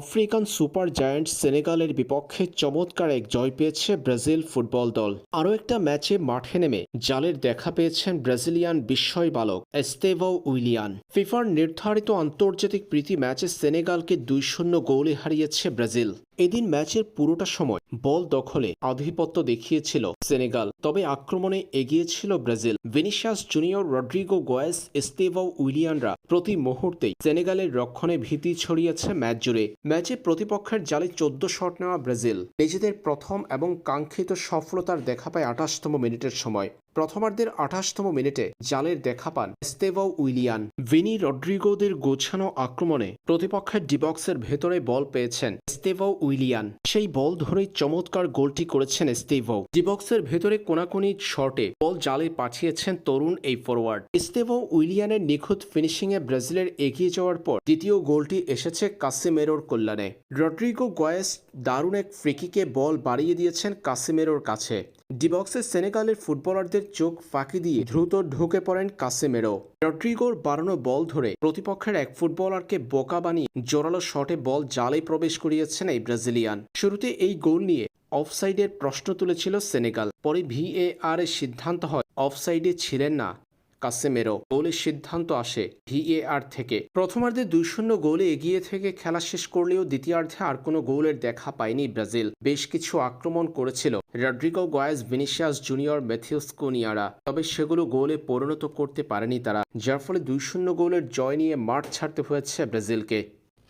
African super giant সেনেগালের বিপক্ষে চমৎকার এক জয় পেয়েছে ব্রাজিল ফুটবল দল। আরও একটা ম্যাচে মাঠে নেমে জালের দেখা পেয়েছেন ব্রাজিলিয়ান বিস্ময় বালক এস্তেভো উইলিয়ান। ফিফার নির্ধারিত আন্তর্জাতিক প্রীতি ম্যাচে সেনেগালকে দুই শূন্য গোলে হারিয়েছে ব্রাজিল। এদিন ম্যাচের পুরোটা সময় বল দখলে আধিপত্য দেখিয়েছিল সেনেগাল, তবে আক্রমণে এগিয়েছিল Brazil. Vinicius Junior Rodrygo Goes, Estevao উইলিয়ানরা প্রতি মুহূর্তেই সেনেগালের রক্ষণে ভীতি ছড়িয়েছে ম্যাচ জুড়ে। ম্যাচে প্রতিপক্ষের জালে চোদ্দ শট নেওয়া ব্রাজিল। নিজেদের প্রথম এবং কাঙ্ক্ষিত সফলতার দেখা পায় আঠাশতম মিনিটের সময়। প্রথমার্ধের আঠাশতম মিনিটে জালের দেখা পান স্তেভো উইলিয়ান। ভিনি রড্রিগোদের গোছানো আক্রমণে প্রতিপক্ষের ডিবক্সের ভেতরে বল পেয়েছেন স্তেভো উইলিয়ান। সেই বল ধরেই চমৎকার গোলটি করেছেন স্তেভো ডিবক্সের ভেতরে কোনাকুনি শটে বল জালে পাঠিয়েছেন তরুণ এই ফরওয়ার্ড স্তেভো উইলিয়ানের নিখুঁত ফিনিশিংয়ে ব্রাজিলের এগিয়ে যাওয়ার পর দ্বিতীয় গোলটি এসেছে কাসিমেরোর কল্যাণে। রড্রিগো গয়েস দারুণ এক ফ্রিকিকে বল বাড়িয়ে দিয়েছেন কাসিমেরোর কাছে। ডিবক্সে সেনেগালের ফুটবলারদের চোখ ফাঁকি দিয়ে দ্রুত ঢুকে পড়েন কাসেমেরো। রড্রিগোর বাড়ানো বল ধরে প্রতিপক্ষের এক ফুটবলারকে বোকা বানিয়ে জোরালো শটে বল জালে প্রবেশ করিয়েছেন এই ব্রাজিলিয়ান। শুরুতে এই গোল নিয়ে অফসাইডের প্রশ্ন তুলেছিল সেনেগাল, পরে ভিএআর এর সিদ্ধান্ত হয় অফসাইডে ছিলেন না। কাসেমেরো গোলের সিদ্ধান্ত আসে ভিএআর থেকে। প্রথমার্ধে দুই শূন্য গোলে এগিয়ে থেকে খেলা শেষ করলেও দ্বিতীয়ার্ধে আর কোনো গোলের দেখা পায়নি ব্রাজিল। বেশ কিছু আক্রমণ করেছিল Rodrygo Goes, Vinicius Junior, Matheus কোনিয়ারা, তবে সেগুলো গোলে পরিণত করতে পারেনি তারা, যার ফলে দুই শূন্য গোলের জয় নিয়ে মাঠ ছাড়তে হয়েছে ব্রাজিলকে।